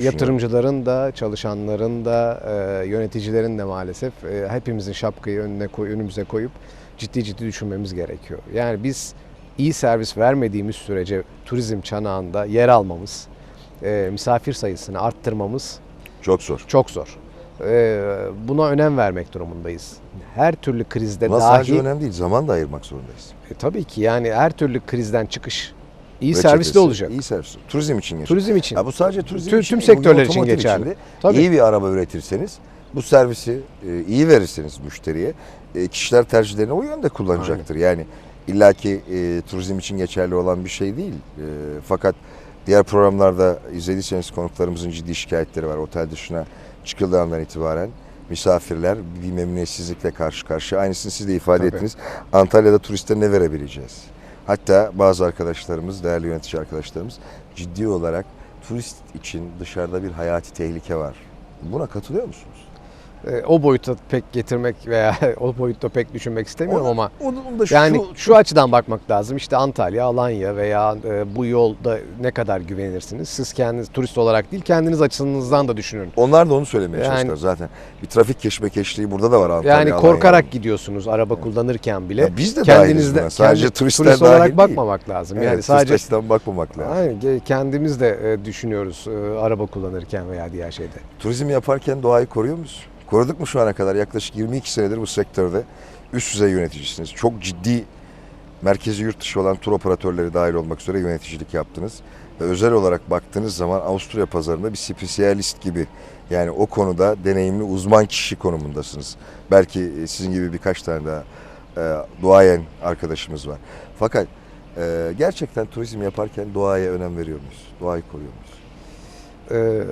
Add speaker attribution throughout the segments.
Speaker 1: Yatırımcıların da, çalışanların da, e, yöneticilerin de maalesef e, hepimizin şapkayı önüne koy, önümüze koyup ciddi ciddi düşünmemiz gerekiyor. Yani biz iyi servis vermediğimiz sürece turizm çanağında yer almamız, e, misafir sayısını arttırmamız
Speaker 2: Çok zor.
Speaker 1: çok zor. E, buna önem vermek durumundayız. Her türlü krizde
Speaker 2: Buna
Speaker 1: dahi
Speaker 2: sadece önemli değil, zaman da ayırmak zorundayız.
Speaker 1: E, tabii ki yani her türlü krizden çıkış iyi
Speaker 2: Reçetesi,
Speaker 1: servisli olacak.
Speaker 2: İyi servis. Turizm için geçer.
Speaker 1: Turizm için.
Speaker 2: Ya bu sadece turizm
Speaker 1: Tüm-
Speaker 2: için
Speaker 1: tüm sektörler için geçerli.
Speaker 2: de
Speaker 1: Tabii.
Speaker 2: İyi bir araba üretirseniz bu servisi e, iyi verirseniz müşteriye e, kişiler tercihlerini o yönde kullanacaktır. Yani illaki e, turizm için geçerli olan bir şey değil. E, fakat diğer programlarda izlediyseniz konuklarımızın ciddi şikayetleri var. Otel dışına çıkıldığı andan itibaren misafirler bir memnuniyetsizlikle karşı karşıya. Aynısını siz de ifade
Speaker 1: Tabii.
Speaker 2: ettiniz. Antalya'da turiste ne verebileceğiz? Hatta bazı arkadaşlarımız, değerli yönetici arkadaşlarımız ciddi olarak turist için dışarıda bir hayati tehlike var. Buna katılıyor musunuz?
Speaker 1: E, o boyuta pek getirmek veya o boyutta pek düşünmek istemiyorum
Speaker 2: Onu-
Speaker 1: ama
Speaker 2: onun da şu,
Speaker 1: yani şu açıdan bakmak lazım. İşte Antalya, Alanya veya e, bu yolda ne kadar güvenirsiniz? Siz kendiniz turist olarak değil, kendiniz açınızdan da düşünün.
Speaker 2: onlar da onu söylemeye
Speaker 1: Yani-
Speaker 2: çalıştılar zaten. Bir trafik keşmekeşliği burada da var Antalya.
Speaker 1: Yani
Speaker 2: Alanya.
Speaker 1: korkarak gidiyorsunuz araba kullanırken bile.
Speaker 2: Ya biz de
Speaker 1: kendinizde.
Speaker 2: Sadece turistler
Speaker 1: turist olarak
Speaker 2: değil.
Speaker 1: bakmamak lazım.
Speaker 2: Evet,
Speaker 1: yani sadece
Speaker 2: bakmamak lazım.
Speaker 1: Aynen, kendimiz de e, düşünüyoruz e, araba kullanırken veya diğer şeyde.
Speaker 2: Turizm yaparken doğayı koruyor musun? Koruduk mu şu ana kadar? Yaklaşık 22 senedir bu sektörde üst düzey yöneticisiniz. Çok ciddi merkezi yurt dışı olan tur operatörleri dahil olmak üzere yöneticilik yaptınız. Ve özel olarak baktığınız zaman Avusturya pazarında bir spesiyalist gibi yani o konuda deneyimli uzman kişi konumundasınız. Belki e, sizin gibi birkaç tane daha e, duayen arkadaşımız var. Fakat e, gerçekten turizm yaparken doğaya önem veriyor muyuz? Doğayı koruyor muyuz?
Speaker 1: E,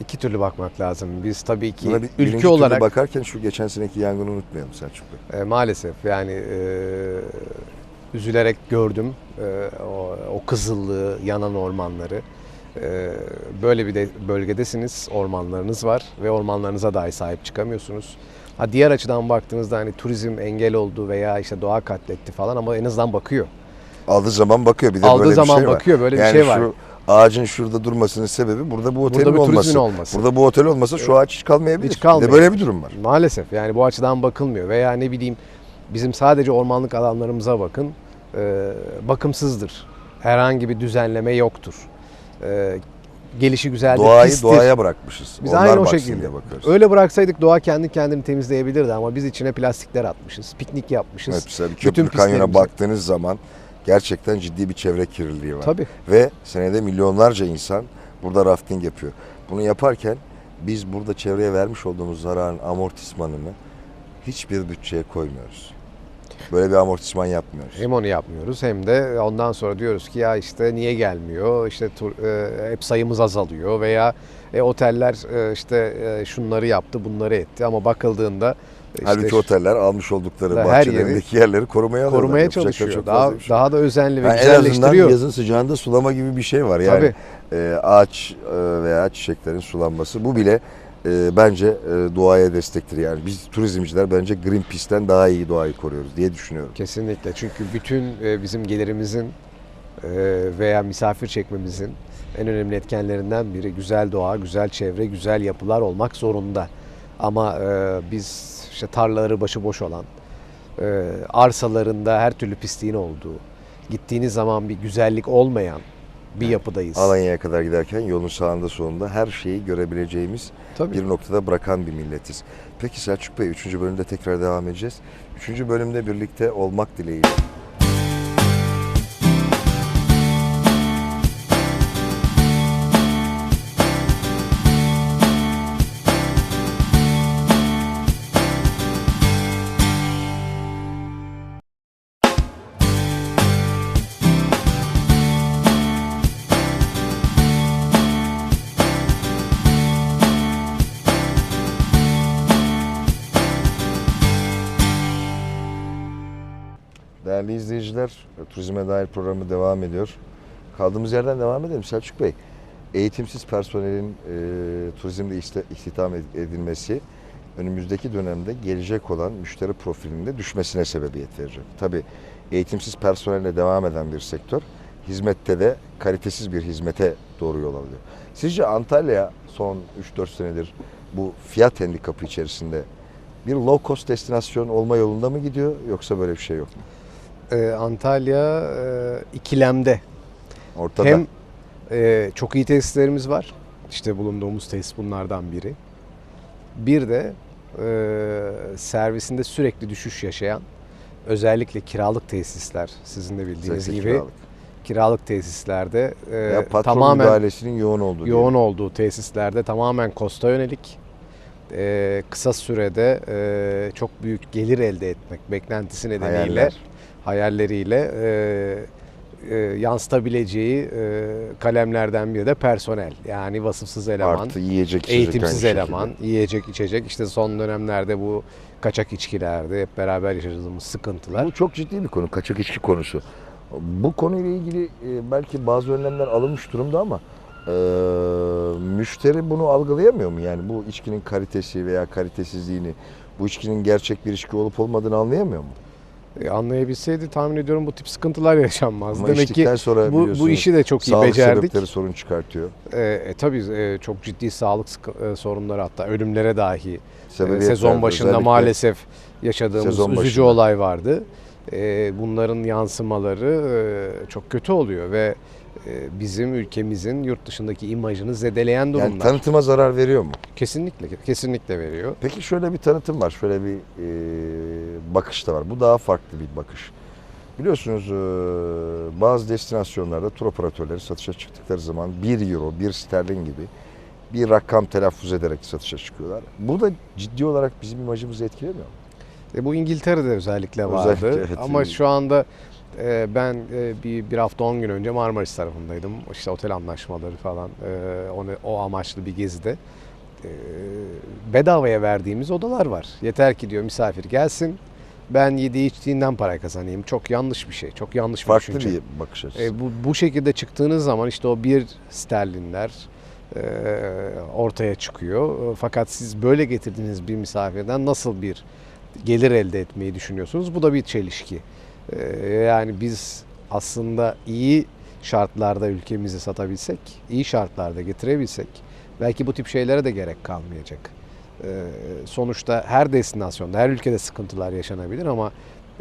Speaker 1: iki türlü bakmak lazım. Biz tabii ki
Speaker 2: Buna bir,
Speaker 1: ülke olarak
Speaker 2: bakarken şu geçen seneki yangını unutmayalım Selçuk Bey.
Speaker 1: e, maalesef yani e, üzülerek gördüm e, o, o kızıllığı, yanan ormanları. E, böyle bir de bölgedesiniz, ormanlarınız var ve ormanlarınıza dahi sahip çıkamıyorsunuz. Ha diğer açıdan baktığınızda hani turizm engel oldu veya işte doğa katletti falan ama en azından bakıyor.
Speaker 2: Aldığı zaman bakıyor. Bir de
Speaker 1: Aldığı
Speaker 2: böyle bir
Speaker 1: zaman
Speaker 2: şey var.
Speaker 1: bakıyor böyle
Speaker 2: yani
Speaker 1: bir şey var.
Speaker 2: şu ağacın şurada durmasının sebebi burada bu otelin
Speaker 1: Burada bir
Speaker 2: olması.
Speaker 1: olması.
Speaker 2: Burada bu otel olmasa şu ağaç hiç kalmayabilir.
Speaker 1: Hiç kalmayabilir.
Speaker 2: de böyle bir durum var.
Speaker 1: Maalesef yani bu açıdan bakılmıyor veya ne bileyim bizim sadece ormanlık alanlarımıza bakın e, bakımsızdır. Herhangi bir düzenleme yoktur. E, gelişi güzeldir,
Speaker 2: Doğayı
Speaker 1: pistir.
Speaker 2: doğaya bırakmışız.
Speaker 1: Biz
Speaker 2: Onlar
Speaker 1: aynı o şekilde.
Speaker 2: bakıyoruz.
Speaker 1: Öyle bıraksaydık doğa kendi kendini temizleyebilirdi ama biz içine plastikler atmışız, piknik yapmışız.
Speaker 2: Evet, mesela köprü kanyona baktığınız zaman gerçekten ciddi bir çevre kirliliği var.
Speaker 1: Tabii.
Speaker 2: Ve senede milyonlarca insan burada rafting yapıyor. Bunu yaparken biz burada çevreye vermiş olduğumuz zararın amortismanını hiçbir bütçeye koymuyoruz. Böyle bir amortisman yapmıyoruz.
Speaker 1: Hem onu yapmıyoruz hem de ondan sonra diyoruz ki ya işte niye gelmiyor? İşte tur, e, hep sayımız azalıyor veya e, oteller e, işte e, şunları yaptı, bunları etti ama bakıldığında işte
Speaker 2: Halbuki oteller almış oldukları
Speaker 1: her
Speaker 2: bahçelerindeki yerleri korumaya
Speaker 1: korumaya
Speaker 2: da
Speaker 1: çalışıyor.
Speaker 2: çok
Speaker 1: Daha
Speaker 2: şey
Speaker 1: daha da özenli ve
Speaker 2: Yani en azından
Speaker 1: güzelleştiriyor.
Speaker 2: yazın sıcağında sulama gibi bir şey var. Yani
Speaker 1: Tabii.
Speaker 2: e, ağaç e, veya çiçeklerin sulanması bu bile e, bence e, doğaya destektir. Yani biz turizmciler bence Greenpeace'ten daha iyi doğayı koruyoruz diye düşünüyorum.
Speaker 1: Kesinlikle. Çünkü bütün e, bizim gelirimizin e, veya misafir çekmemizin en önemli etkenlerinden biri güzel doğa, güzel çevre, güzel yapılar olmak zorunda. Ama e, biz işte tarlaları başıboş olan, e, arsalarında her türlü pisliğin olduğu, gittiğiniz zaman bir güzellik olmayan bir yapıdayız.
Speaker 2: Alanya'ya kadar giderken yolun sağında solunda her şeyi görebileceğimiz
Speaker 1: Tabii.
Speaker 2: bir noktada bırakan bir milletiz. Peki Selçuk Bey 3. bölümde tekrar devam edeceğiz. 3. bölümde birlikte olmak dileğiyle. İzleyiciler, Turizme Dair programı devam ediyor. Kaldığımız yerden devam edelim Selçuk Bey. Eğitimsiz personelin e, turizmde iste- istihdam ed- edilmesi önümüzdeki dönemde gelecek olan müşteri profilinde düşmesine sebebiyet verecek. Tabii eğitimsiz personelle devam eden bir sektör hizmette de kalitesiz bir hizmete doğru yol alıyor. Sizce Antalya son 3-4 senedir bu fiyat handikapı içerisinde bir low cost destinasyon olma yolunda mı gidiyor yoksa böyle bir şey yok mu?
Speaker 1: Ee, Antalya e, ikilemde.
Speaker 2: Ortada.
Speaker 1: Hem e, çok iyi tesislerimiz var. İşte bulunduğumuz tesis bunlardan biri. Bir de e, servisinde sürekli düşüş yaşayan özellikle kiralık tesisler sizin de bildiğiniz
Speaker 2: Özellikle
Speaker 1: gibi
Speaker 2: kiralık.
Speaker 1: kiralık tesislerde e,
Speaker 2: Ya patron
Speaker 1: tamamen
Speaker 2: müdahalesinin yoğun olduğu
Speaker 1: yoğun
Speaker 2: diyelim.
Speaker 1: olduğu tesislerde tamamen kosta yönelik e, kısa sürede e, çok büyük gelir elde etmek beklentisi nedeniyle
Speaker 2: Hayaller.
Speaker 1: hayalleriyle e, e, yansıtabileceği e, kalemlerden biri de personel. Yani vasıfsız eleman,
Speaker 2: Artı yiyecek içecek
Speaker 1: eğitimsiz
Speaker 2: aynı
Speaker 1: eleman,
Speaker 2: şekilde.
Speaker 1: yiyecek içecek. İşte son dönemlerde bu kaçak içkilerde hep beraber yaşadığımız sıkıntılar.
Speaker 2: Bu çok ciddi bir konu. Kaçak içki konusu. Bu konuyla ilgili e, belki bazı önlemler alınmış durumda ama e, müşteri bunu algılayamıyor mu? Yani bu içkinin kalitesi veya kalitesizliğini, bu içkinin gerçek bir içki olup olmadığını anlayamıyor mu?
Speaker 1: E, anlayabilseydi tahmin ediyorum bu tip sıkıntılar yaşanmaz.
Speaker 2: Ama
Speaker 1: Demek ki
Speaker 2: sonra
Speaker 1: bu, bu işi de çok iyi
Speaker 2: sağlık
Speaker 1: becerdik.
Speaker 2: sebepleri sorun çıkartıyor.
Speaker 1: E, e, tabii e, çok ciddi sağlık e, sorunları hatta ölümlere dahi e, sezon başında maalesef yaşadığımız üzücü
Speaker 2: başında.
Speaker 1: olay vardı. E, bunların yansımaları e, çok kötü oluyor ve bizim ülkemizin yurt dışındaki imajını zedeleyen durumlar.
Speaker 2: Yani tanıtıma zarar veriyor mu?
Speaker 1: kesinlikle kesinlikle veriyor.
Speaker 2: Peki şöyle bir tanıtım var, şöyle bir e, bakış da var. Bu daha farklı bir bakış. Biliyorsunuz e, bazı destinasyonlarda tur operatörleri satışa çıktıkları zaman 1 euro, 1 sterlin gibi bir rakam telaffuz ederek satışa çıkıyorlar. Bu da ciddi olarak bizim imajımızı etkilemiyor mu?
Speaker 1: E, bu İngiltere'de özellikle vardı.
Speaker 2: Özellikle, evet.
Speaker 1: Ama şu anda e, ben e, bir, bir hafta 10 gün önce Marmaris tarafındaydım. İşte otel anlaşmaları falan e, onu, o amaçlı bir gezide. E, bedavaya verdiğimiz odalar var. Yeter ki diyor misafir gelsin. Ben yediği içtiğinden para kazanayım. Çok yanlış bir şey. Çok yanlış bir
Speaker 2: Farklı
Speaker 1: düşünce.
Speaker 2: bir bakış açısı.
Speaker 1: E, bu, bu şekilde çıktığınız zaman işte o bir sterlinler e, ortaya çıkıyor. Fakat siz böyle getirdiğiniz bir misafirden nasıl bir gelir elde etmeyi düşünüyorsunuz? Bu da bir çelişki. E, yani biz aslında iyi şartlarda ülkemizi satabilsek, iyi şartlarda getirebilsek belki bu tip şeylere de gerek kalmayacak. E, sonuçta her destinasyonda, her ülkede sıkıntılar yaşanabilir ama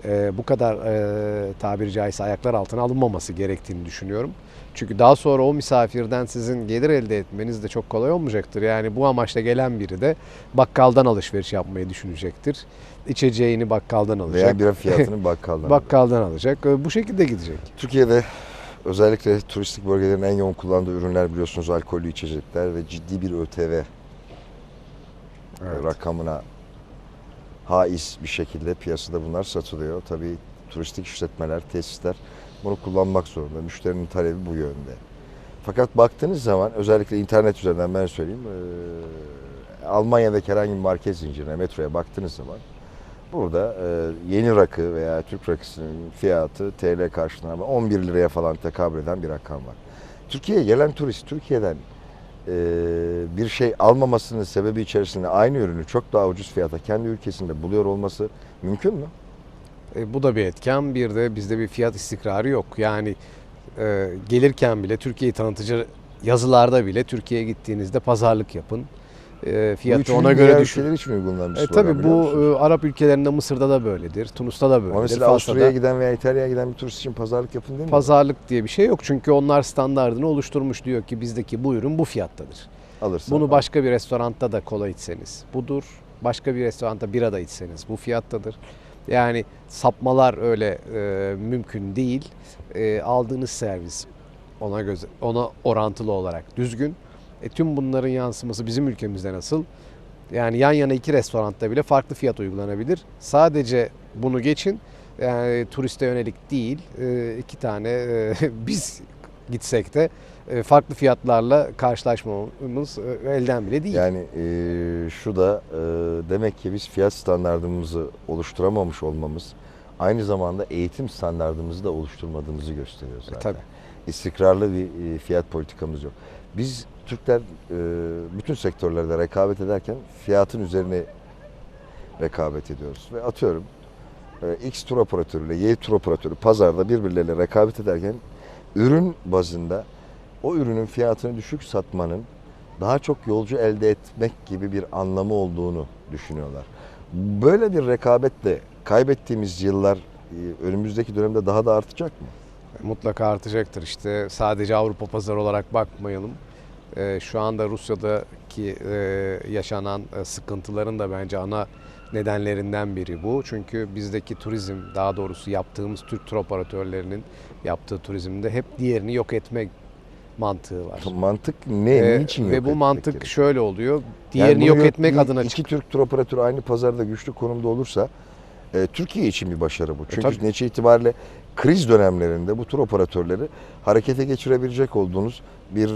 Speaker 1: e, bu kadar e, tabiri caizse ayaklar altına alınmaması gerektiğini düşünüyorum. Çünkü daha sonra o misafirden sizin gelir elde etmeniz de çok kolay olmayacaktır. Yani bu amaçla gelen biri de bakkaldan alışveriş yapmayı düşünecektir. İçeceğini bakkaldan alacak.
Speaker 2: Veya bira fiyatını bakkaldan.
Speaker 1: bakkaldan alacak. E, Bu şekilde gidecek.
Speaker 2: Türkiye'de özellikle turistik bölgelerin en yoğun kullandığı ürünler biliyorsunuz alkollü içecekler ve ciddi bir ÖTV
Speaker 1: Evet.
Speaker 2: rakamına haiz bir şekilde piyasada bunlar satılıyor. Tabii turistik işletmeler, tesisler bunu kullanmak zorunda. Müşterinin talebi bu yönde. Fakat baktığınız zaman özellikle internet üzerinden ben söyleyeyim eee, Almanya'daki herhangi bir market zincirine, metroya baktığınız zaman burada eee, yeni rakı veya Türk rakısının fiyatı TL karşılığında 11 liraya falan tekabül eden bir rakam var. Türkiye'ye gelen turist Türkiye'den bir şey almamasının sebebi içerisinde aynı ürünü çok daha ucuz fiyata kendi ülkesinde buluyor olması mümkün mü?
Speaker 1: E, bu da bir etken. Bir de bizde bir fiyat istikrarı yok. Yani e, gelirken bile Türkiye'yi tanıtıcı yazılarda bile Türkiye'ye gittiğinizde pazarlık yapın. E, fiyatı
Speaker 2: üçünün
Speaker 1: ona göre
Speaker 2: ülkeler için uygulanan bir
Speaker 1: E, tabii bu e, Arap ülkelerinde Mısır'da da böyledir. Tunus'ta da
Speaker 2: Ama
Speaker 1: böyledir.
Speaker 2: mesela
Speaker 1: Fas'ta
Speaker 2: Avusturya'ya giden veya İtalya'ya giden bir turist için pazarlık yapın demiyor mu?
Speaker 1: pazarlık diye bir şey yok. Çünkü onlar standartını oluşturmuş diyor ki bizdeki bu ürün bu fiyattadır.
Speaker 2: Alırsan
Speaker 1: Bunu
Speaker 2: al.
Speaker 1: başka bir restoranda da kola içseniz budur. Başka bir restoranda bira da içseniz bu fiyattadır. Yani sapmalar öyle e, mümkün değil. E, aldığınız servis ona göze, ona orantılı olarak düzgün. E, tüm bunların yansıması bizim ülkemizde nasıl? Yani yan yana iki restoranda bile farklı fiyat uygulanabilir. Sadece bunu geçin. Yani turiste yönelik değil. E, iki tane e, biz gitsek de e, farklı fiyatlarla karşılaşmamız e, elden bile değil.
Speaker 2: Yani e, şu da e, demek ki biz fiyat standartımızı oluşturamamış olmamız aynı zamanda eğitim standartımızı da oluşturmadığımızı gösteriyor zaten.
Speaker 1: tabii.
Speaker 2: İstikrarlı bir e, fiyat politikamız yok. Biz Türkler e, bütün sektörlerde rekabet ederken fiyatın üzerine rekabet ediyoruz. Ve atıyorum e, X tur operatörüyle Y tur operatörü pazarda birbirleriyle rekabet ederken ürün bazında o ürünün fiyatını düşük satmanın daha çok yolcu elde etmek gibi bir anlamı olduğunu düşünüyorlar. Böyle bir rekabetle kaybettiğimiz yıllar e, önümüzdeki dönemde daha da artacak mı?
Speaker 1: Mutlaka artacaktır. İşte sadece Avrupa pazarı olarak bakmayalım. Ee, şu anda Rusya'daki e, yaşanan e, sıkıntıların da bence ana nedenlerinden biri bu. Çünkü bizdeki turizm, daha doğrusu yaptığımız Türk tur operatörlerinin yaptığı turizmde hep diğerini yok etme mantığı var.
Speaker 2: Mantık ne?
Speaker 1: Ee,
Speaker 2: Niçin yok
Speaker 1: ve bu
Speaker 2: etmek
Speaker 1: mantık
Speaker 2: gerekiyor?
Speaker 1: şöyle oluyor.
Speaker 2: Yani
Speaker 1: Diğerini
Speaker 2: bunu
Speaker 1: yok
Speaker 2: yok-
Speaker 1: etmek
Speaker 2: bir-
Speaker 1: adına
Speaker 2: iki
Speaker 1: çık.
Speaker 2: Türk tur operatörü aynı pazarda güçlü konumda olursa e, Türkiye için bir başarı bu. Çünkü
Speaker 1: tabii.
Speaker 2: netice itibariyle kriz dönemlerinde bu tur operatörleri harekete geçirebilecek olduğunuz bir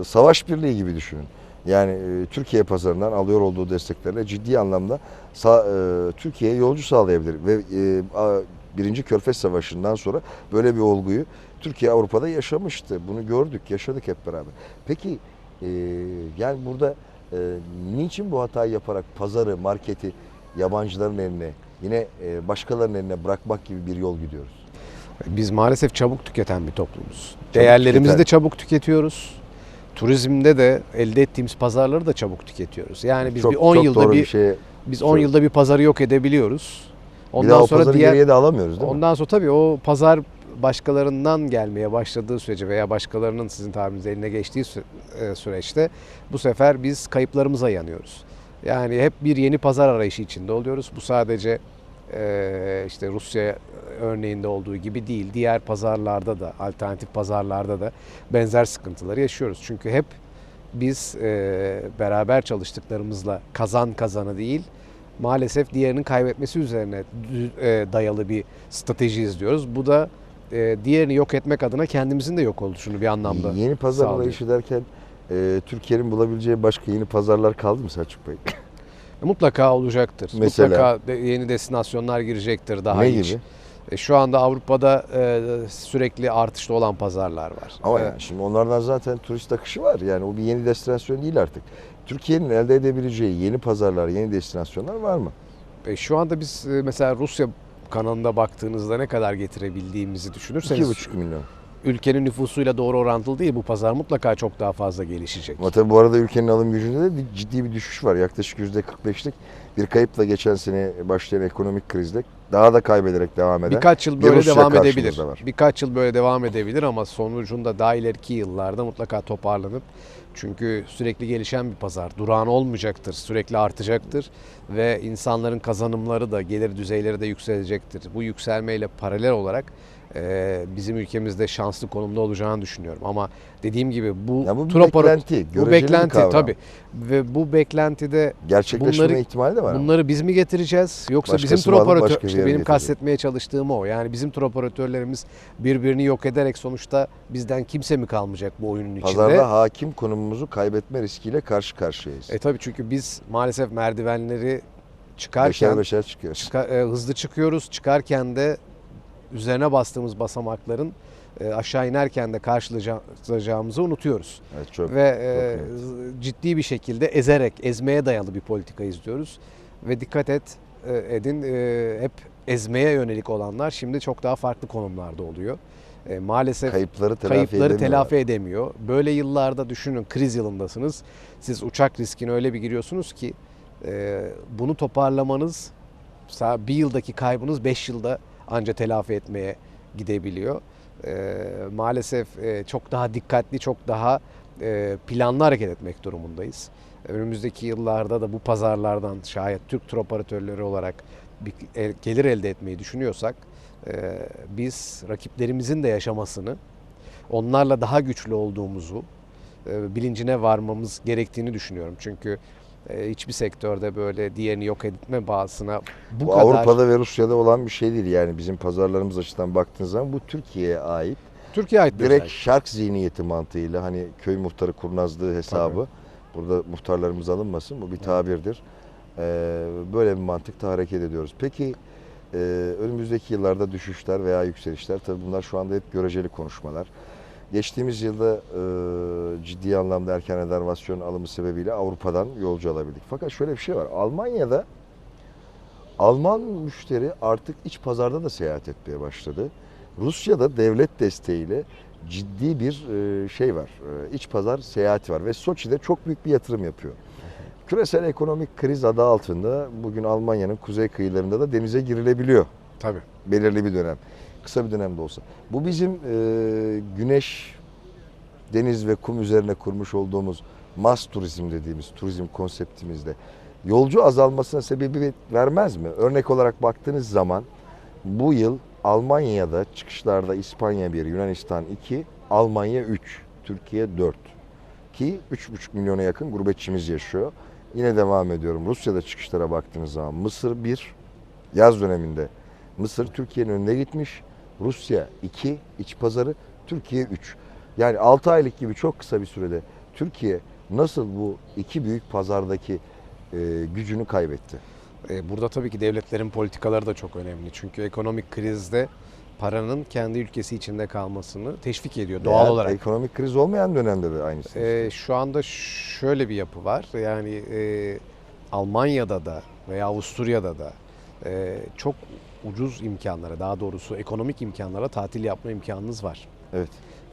Speaker 2: e, savaş birliği gibi düşünün. Yani e, Türkiye pazarından alıyor olduğu desteklerle ciddi anlamda sa- e, Türkiye'ye yolcu sağlayabilir ve e, a- Birinci Körfez Savaşı'ndan sonra böyle bir olguyu Türkiye Avrupa'da yaşamıştı. Bunu gördük, yaşadık hep beraber. Peki e, yani burada e, niçin bu hatayı yaparak pazarı, marketi yabancıların eline, yine e, başkalarının eline bırakmak gibi bir yol gidiyoruz?
Speaker 1: Biz maalesef çabuk tüketen bir toplumuz. Değerlerimizi
Speaker 2: tüketen.
Speaker 1: de çabuk tüketiyoruz. Turizmde de elde ettiğimiz pazarları da çabuk tüketiyoruz. Yani biz
Speaker 2: çok,
Speaker 1: bir 10
Speaker 2: çok
Speaker 1: yılda bir,
Speaker 2: bir şeye.
Speaker 1: biz 10
Speaker 2: söyle-
Speaker 1: yılda bir pazarı yok edebiliyoruz.
Speaker 2: bir daha
Speaker 1: Ondan
Speaker 2: o
Speaker 1: sonra
Speaker 2: pazarı
Speaker 1: diğer
Speaker 2: geriye de alamıyoruz değil mi?
Speaker 1: ondan sonra tabii o pazar başkalarından gelmeye başladığı sürece veya başkalarının sizin tabirinizle eline geçtiği e, süreçte bu sefer biz kayıplarımıza yanıyoruz. Yani hep bir yeni pazar arayışı içinde oluyoruz. Bu sadece e, işte Rusya örneğinde olduğu gibi değil. Diğer pazarlarda da, alternatif pazarlarda da benzer sıkıntıları yaşıyoruz. Çünkü hep biz e, beraber çalıştıklarımızla kazan kazanı değil, maalesef diğerinin kaybetmesi üzerine e, dayalı bir strateji izliyoruz. Bu da e, diğerini yok etmek adına kendimizin de yok oluşunu bir anlamda
Speaker 2: Yeni pazar
Speaker 1: sağlıyor.
Speaker 2: arayışı derken e, Türkiye'nin bulabileceği başka yeni pazarlar kaldı mı Selçuk Bey?
Speaker 1: Mutlaka olacaktır.
Speaker 2: Mesela?
Speaker 1: Mutlaka yeni destinasyonlar girecektir daha
Speaker 2: ne
Speaker 1: iç.
Speaker 2: gibi?
Speaker 1: E, Şu anda Avrupa'da e, sürekli artışta olan pazarlar var.
Speaker 2: Ama
Speaker 1: E,
Speaker 2: yani şimdi onlardan zaten turist akışı var. Yani o bir yeni destinasyon değil artık. Türkiye'nin elde edebileceği yeni pazarlar, yeni destinasyonlar var mı?
Speaker 1: e, şu anda biz e, mesela Rusya kanalına baktığınızda ne kadar getirebildiğimizi düşünürseniz
Speaker 2: 2,5 milyon.
Speaker 1: Ülkenin nüfusuyla doğru orantılı değil bu pazar mutlaka çok daha fazla gelişecek.
Speaker 2: Ama tabii bu arada ülkenin alım gücünde de ciddi bir düşüş var. Yaklaşık %45'lik bir kayıpla geçen sene başlayan ekonomik krizde daha da kaybederek devam eden.
Speaker 1: Birkaç yıl böyle
Speaker 2: Rusya
Speaker 1: devam edebilir.
Speaker 2: var.
Speaker 1: Birkaç yıl böyle devam edebilir ama sonucunda daha ileriki yıllarda mutlaka toparlanıp çünkü sürekli gelişen bir pazar. Durağan olmayacaktır, sürekli artacaktır ve insanların kazanımları da gelir düzeyleri de yükselecektir. Bu yükselmeyle paralel olarak bizim ülkemizde şanslı konumda olacağını düşünüyorum. Ama dediğim gibi bu,
Speaker 2: Ya bu
Speaker 1: opera-
Speaker 2: beklenti,
Speaker 1: bu beklenti
Speaker 2: kavram.
Speaker 1: tabii ve bu beklentide
Speaker 2: Gerçekleşme
Speaker 1: Bunları-
Speaker 2: ihtimali de var.
Speaker 1: Bunları biz mi getireceğiz yoksa
Speaker 2: Başkası
Speaker 1: bizim tur
Speaker 2: mı
Speaker 1: operatör işte benim
Speaker 2: getirecek?
Speaker 1: kastetmeye çalıştığım o. Yani bizim tur operatörlerimiz birbirini yok ederek sonuçta bizden kimse mi kalmayacak bu oyunun içinde?
Speaker 2: Pazarda hakim konumumuzu kaybetme riskiyle karşı karşıyayız.
Speaker 1: E tabii çünkü biz maalesef merdivenleri çıkarken
Speaker 2: beşer beşer çıkıyoruz.
Speaker 1: çıka- e, hızlı çıkıyoruz. Çıkarken de üzerine bastığımız basamakların e, aşağı inerken de karşılayacağımızı unutuyoruz.
Speaker 2: Evet, çok,
Speaker 1: ve e,
Speaker 2: net.
Speaker 1: ciddi bir şekilde ezerek, ezmeye dayalı bir politika izliyoruz. Ve dikkat et e, edin e, hep ezmeye yönelik olanlar şimdi çok daha farklı konumlarda oluyor. E, maalesef
Speaker 2: kayıpları telafi
Speaker 1: kayıpları
Speaker 2: edemiyorlar.
Speaker 1: telafi edemiyor. Böyle yıllarda düşünün kriz yılındasınız. Siz uçak riskine öyle bir giriyorsunuz ki e, bunu toparlamanız bir yıldaki kaybınız 5 yılda anca telafi etmeye gidebiliyor. E, maalesef e, çok daha dikkatli, çok daha e, planlı hareket etmek durumundayız. Önümüzdeki yıllarda da bu pazarlardan şayet Türk tur operatörleri olarak bir el- gelir elde etmeyi düşünüyorsak e, biz rakiplerimizin de yaşamasını, onlarla daha güçlü olduğumuzu e, bilincine varmamız gerektiğini düşünüyorum. Çünkü hiçbir sektörde böyle diğerini yok etme bağısına bu,
Speaker 2: Bu
Speaker 1: kadar
Speaker 2: Avrupa'da ve Rusya'da olan bir şey değil yani bizim pazarlarımız açısından baktığınız zaman bu Türkiye'ye ait
Speaker 1: Türkiye ait
Speaker 2: direkt
Speaker 1: özellik.
Speaker 2: şark zihniyeti mantığıyla hani köy muhtarı kurnazlığı hesabı burada muhtarlarımız alınmasın bu bir tabirdir. Ee, böyle bir mantıkta hareket ediyoruz. Peki e, önümüzdeki yıllarda düşüşler veya yükselişler tabii bunlar şu anda hep göreceli konuşmalar. Geçtiğimiz yılda e, ciddi anlamda erken rezervasyon alımı sebebiyle Avrupa'dan yolcu alabildik. Fakat şöyle bir şey var. Almanya'da Alman müşteri artık iç pazarda da seyahat etmeye başladı. Rusya'da devlet desteğiyle ciddi bir e, şey var. E, iç pazar seyahati var ve Soçi'de çok büyük bir yatırım yapıyor. Küresel ekonomik kriz adı altında bugün Almanya'nın kuzey kıyılarında da denize girilebiliyor
Speaker 1: Tabii.
Speaker 2: belirli bir dönem. Kısa bir dönemde olsa. Bu bizim e, güneş, deniz ve kum üzerine kurmuş olduğumuz mass turizm dediğimiz turizm konseptimizde yolcu azalmasına sebebiyet vermez mi? Örnek olarak baktığınız zaman bu yıl Almanya'da çıkışlarda İspanya 1, Yunanistan 2, Almanya 3, Türkiye 4 ki 3,5 milyona yakın gurbetçimiz yaşıyor. Yine devam ediyorum. Rusya'da çıkışlara baktığınız zaman Mısır 1, yaz döneminde Mısır Türkiye'nin önüne gitmiş. Rusya 2 iç pazarı, Türkiye 3. Yani 6 aylık gibi çok kısa bir sürede Türkiye nasıl bu iki büyük pazardaki e, gücünü kaybetti?
Speaker 1: E, Burada tabii ki devletlerin politikaları da çok önemli. Çünkü ekonomik krizde paranın kendi ülkesi içinde kalmasını teşvik ediyor doğal
Speaker 2: Veya
Speaker 1: olarak.
Speaker 2: Ekonomik kriz olmayan dönemde de aynısı.
Speaker 1: E, şu anda şöyle bir yapı var. Yani e, Almanya'da da veya Avusturya'da da e, çok ucuz imkanlara, daha doğrusu ekonomik imkanlara tatil yapma imkanınız var.
Speaker 2: Evet.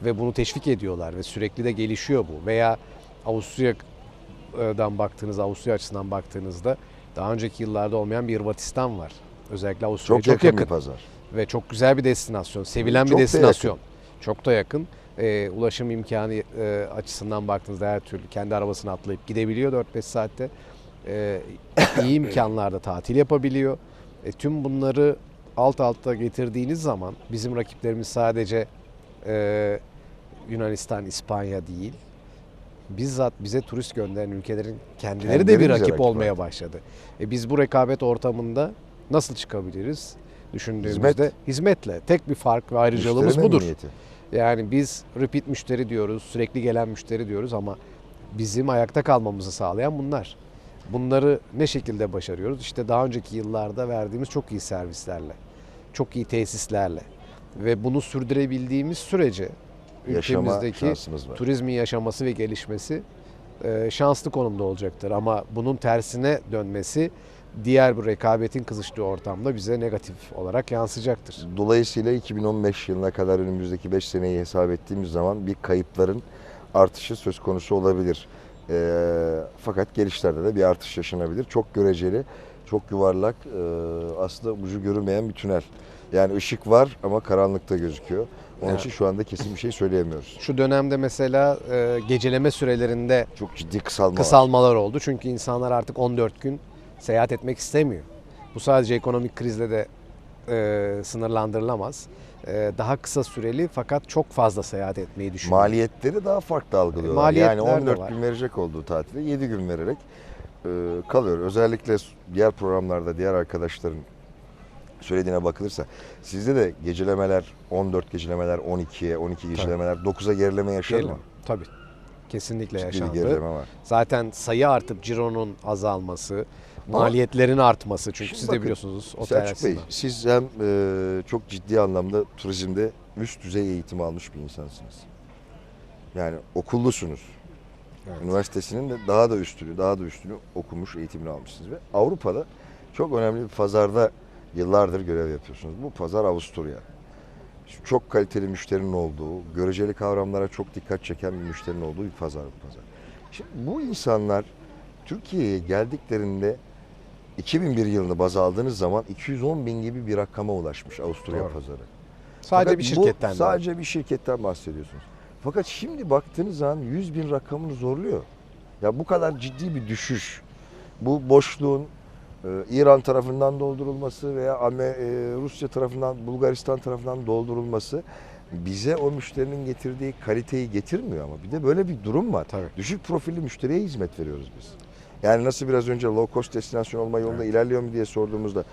Speaker 1: Ve bunu teşvik ediyorlar ve sürekli de gelişiyor bu. Veya Avusturya'dan baktığınızda, Avusturya açısından baktığınızda daha önceki yıllarda olmayan bir Hırvatistan var. Özellikle Avusturya'ya
Speaker 2: Çok,
Speaker 1: çok,
Speaker 2: yakın,
Speaker 1: yakın,
Speaker 2: bir pazar.
Speaker 1: ve çok güzel bir destinasyon, sevilen
Speaker 2: Çok
Speaker 1: bir
Speaker 2: da
Speaker 1: destinasyon. Çok da yakın. Ee, ulaşım imkanı e, açısından baktığınızda her türlü kendi arabasına atlayıp gidebiliyor 4-5 saatte. Ee, iyi imkanlarda tatil yapabiliyor. E, tüm bunları alt alta getirdiğiniz zaman bizim rakiplerimiz sadece e, Yunanistan, İspanya değil. Bizzat bize turist gönderen ülkelerin kendileri de
Speaker 2: Kendileri
Speaker 1: bir
Speaker 2: bize
Speaker 1: rakip
Speaker 2: rakip
Speaker 1: olmaya
Speaker 2: artık.
Speaker 1: başladı. E, biz bu rekabet ortamında nasıl çıkabiliriz? Düşündüğümüzde
Speaker 2: Hizmet.
Speaker 1: hizmetle. Tek bir fark ve ayrıcalığımız
Speaker 2: Müşteri
Speaker 1: budur.
Speaker 2: memnuniyeti.
Speaker 1: Yani biz repeat müşteri diyoruz, sürekli gelen müşteri diyoruz ama bizim ayakta kalmamızı sağlayan bunlar. Bunları ne şekilde başarıyoruz? İşte daha önceki yıllarda verdiğimiz çok iyi servislerle, çok iyi tesislerle ve bunu sürdürebildiğimiz sürece
Speaker 2: Yaşama
Speaker 1: ülkemizdeki turizmin yaşaması ve gelişmesi e, şanslı konumda olacaktır. Ama bunun tersine dönmesi diğer bir rekabetin kızıştığı ortamda bize negatif olarak yansıyacaktır.
Speaker 2: Dolayısıyla 2015 yılına kadar önümüzdeki 5 seneyi hesap ettiğimiz zaman bir kayıpların artışı söz konusu olabilir. Ee, fakat gelişlerde de bir artış yaşanabilir. Çok göreceli, çok yuvarlak, e, aslında ucu görülmeyen bir tünel. Yani ışık var ama karanlıkta gözüküyor. Onun
Speaker 1: Evet.
Speaker 2: için şu anda kesin bir şey söyleyemiyoruz.
Speaker 1: Şu dönemde mesela e, geceleme sürelerinde
Speaker 2: Çok ciddi kısalma var.
Speaker 1: kısalmalar oldu. Çünkü insanlar artık 14 gün seyahat etmek istemiyor. Bu sadece ekonomik krizle de e, sınırlandırılamaz. E, daha kısa süreli fakat çok fazla seyahat etmeyi düşünüyor.
Speaker 2: Maliyetleri daha farklı algılıyorlar.
Speaker 1: Maliyetler
Speaker 2: yani
Speaker 1: de
Speaker 2: 14
Speaker 1: var.
Speaker 2: gün verecek olduğu tatilde 7 gün vererek e, kalıyor. Özellikle diğer programlarda diğer arkadaşların söylediğine bakılırsa sizde de gecelemeler 14 gecelemeler 12'ye 12 gecelemeler 9'a gerileme
Speaker 1: Gerileme.
Speaker 2: mı?
Speaker 1: Tabii. Kesinlikle
Speaker 2: Ciddi
Speaker 1: yaşandı.
Speaker 2: gerileme var.
Speaker 1: Zaten sayı artıp cironun azalması, maliyetlerin artması çünkü
Speaker 2: Şimdi
Speaker 1: siz
Speaker 2: bakın,
Speaker 1: de biliyorsunuz otel
Speaker 2: Selçuk Bey siz hem e, çok ciddi anlamda turizmde üst düzey eğitim almış bir insansınız. Yani okullusunuz.
Speaker 1: Evet.
Speaker 2: Üniversitesinin de daha da üstünü, daha da üstünü okumuş, eğitimini almışsınız ve Avrupa'da çok önemli bir pazarda yıllardır görev yapıyorsunuz. Bu pazar Avusturya. Çok kaliteli müşterinin olduğu, göreceli kavramlara çok dikkat çeken bir müşterinin olduğu bir pazar bu pazar. Şimdi bu insanlar Türkiye'ye geldiklerinde 2001 yılını baz aldığınız zaman 210 bin gibi bir rakama ulaşmış Avusturya
Speaker 1: Doğru.
Speaker 2: pazarı.
Speaker 1: Sadece
Speaker 2: Fakat
Speaker 1: bir
Speaker 2: bu
Speaker 1: şirketten de.
Speaker 2: Sadece bir şirketten bahsediyorsunuz. Fakat şimdi baktığınız zaman 100 bin rakamını zorluyor. Ya bu kadar ciddi bir düşüş. Bu boşluğun e, İran tarafından doldurulması veya e, Rusya tarafından, Bulgaristan tarafından doldurulması bize o müşterinin getirdiği kaliteyi getirmiyor ama bir de böyle bir durum var.
Speaker 1: Tabii.
Speaker 2: Düşük profilli müşteriye hizmet veriyoruz biz. Yani nasıl biraz önce low cost destinasyon olma yolunda ilerliyor mu diye sorduğumuzda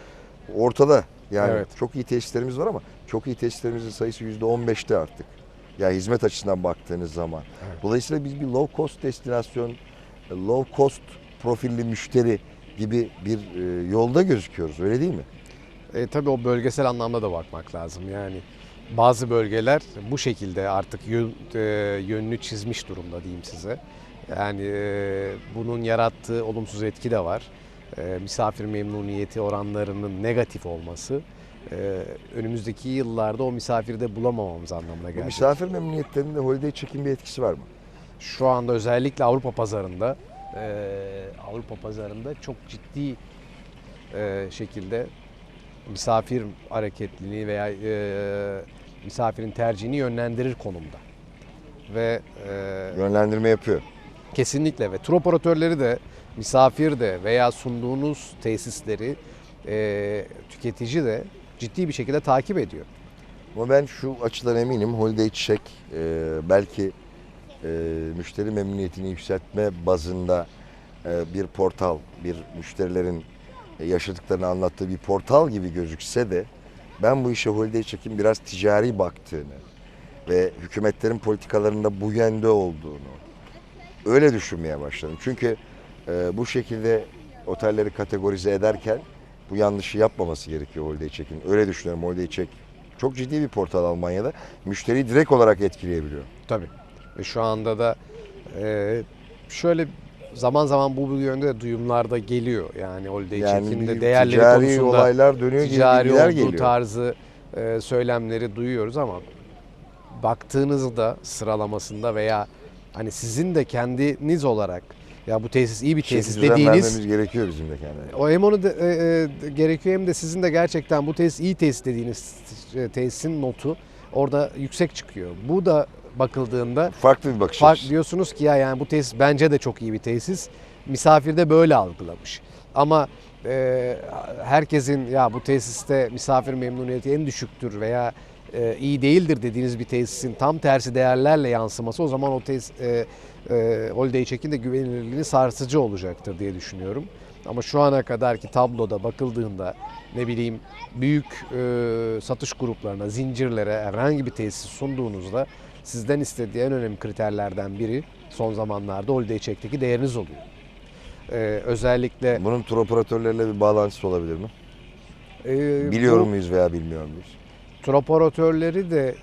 Speaker 2: ortada yani
Speaker 1: Evet.
Speaker 2: çok iyi tesislerimiz var ama çok iyi tesislerimizin sayısı %15'te artık. Yani hizmet açısından baktığınız zaman.
Speaker 1: Evet.
Speaker 2: Dolayısıyla biz bir low cost destinasyon, low cost profilli müşteri gibi bir e, yolda gözüküyoruz öyle değil mi?
Speaker 1: E, tabii o bölgesel anlamda da bakmak lazım. Yani bazı bölgeler bu şekilde artık yön, e, yönünü çizmiş durumda diyeyim size. Yani e, bunun yarattığı olumsuz etki de var. E, misafir memnuniyeti oranlarının negatif olması e, önümüzdeki yıllarda o misafiri de bulamamamız anlamına
Speaker 2: Bu
Speaker 1: gelecek.
Speaker 2: misafir memnuniyetlerinde holiday check'in bir etkisi var mı?
Speaker 1: Şu anda özellikle Avrupa pazarında e, Avrupa pazarında çok ciddi e, şekilde misafir hareketliliği veya e, misafirin tercihini yönlendirir konumda. Ve e,
Speaker 2: Yönlendirme yapıyor.
Speaker 1: Kesinlikle ve tur operatörleri de misafir de veya sunduğunuz tesisleri e, tüketici de ciddi bir şekilde takip ediyor.
Speaker 2: Ama ben şu açıdan eminim holiday check e, belki e, müşteri memnuniyetini yükseltme bazında e, bir portal, bir müşterilerin e, yaşadıklarını anlattığı bir portal gibi gözükse de ben bu işe holiday check'in biraz ticari baktığını ve hükümetlerin politikalarında bu yönde olduğunu öyle düşünmeye başladım. Çünkü e, bu şekilde otelleri kategorize ederken bu yanlışı yapmaması gerekiyor Holiday Check'in. Öyle düşünüyorum Holiday Check. Çok ciddi bir portal Almanya'da. Müşteriyi direkt olarak etkileyebiliyor.
Speaker 1: Tabii. Ve şu anda da e, şöyle zaman zaman bu yönde de duyumlarda geliyor. Yani Holiday
Speaker 2: Yani
Speaker 1: Check'in de değerleri
Speaker 2: ticari
Speaker 1: konusunda
Speaker 2: olaylar dönüyor
Speaker 1: ticari olduğu
Speaker 2: geliyor.
Speaker 1: tarzı e, söylemleri duyuyoruz ama baktığınızda sıralamasında veya hani sizin de kendiniz olarak ya bu tesis iyi bir tesis
Speaker 2: düzen
Speaker 1: dediğiniz
Speaker 2: gerekiyor bizim de kendine.
Speaker 1: o hem onu da, e, e, gerekiyor hem de sizin de gerçekten bu tesis iyi tesis dediğiniz e, tesisin notu orada yüksek çıkıyor. Bu da bakıldığında
Speaker 2: Farklı bir bakış
Speaker 1: fark diyorsunuz ki ya yani bu tesis bence de çok iyi bir tesis. Misafir de böyle algılamış. Ama e, herkesin ya bu tesiste misafir memnuniyeti en düşüktür veya e, iyi değildir dediğiniz bir tesisin tam tersi değerlerle yansıması o zaman o tesis e, e, Holiday Check'in de güvenilirliğini sarsıcı olacaktır diye düşünüyorum. Ama şu ana kadarki tabloda bakıldığında ne bileyim büyük e, satış gruplarına, zincirlere herhangi bir tesis sunduğunuzda sizden istediği en önemli kriterlerden biri son zamanlarda Holiday Check'teki değeriniz oluyor. Ee, özellikle
Speaker 2: Bunun tur operatörleriyle bir bağlantısı olabilir mi?
Speaker 1: e,
Speaker 2: Biliyor
Speaker 1: bu
Speaker 2: muyuz veya bilmiyor muyuz?
Speaker 1: Tur operatörleri de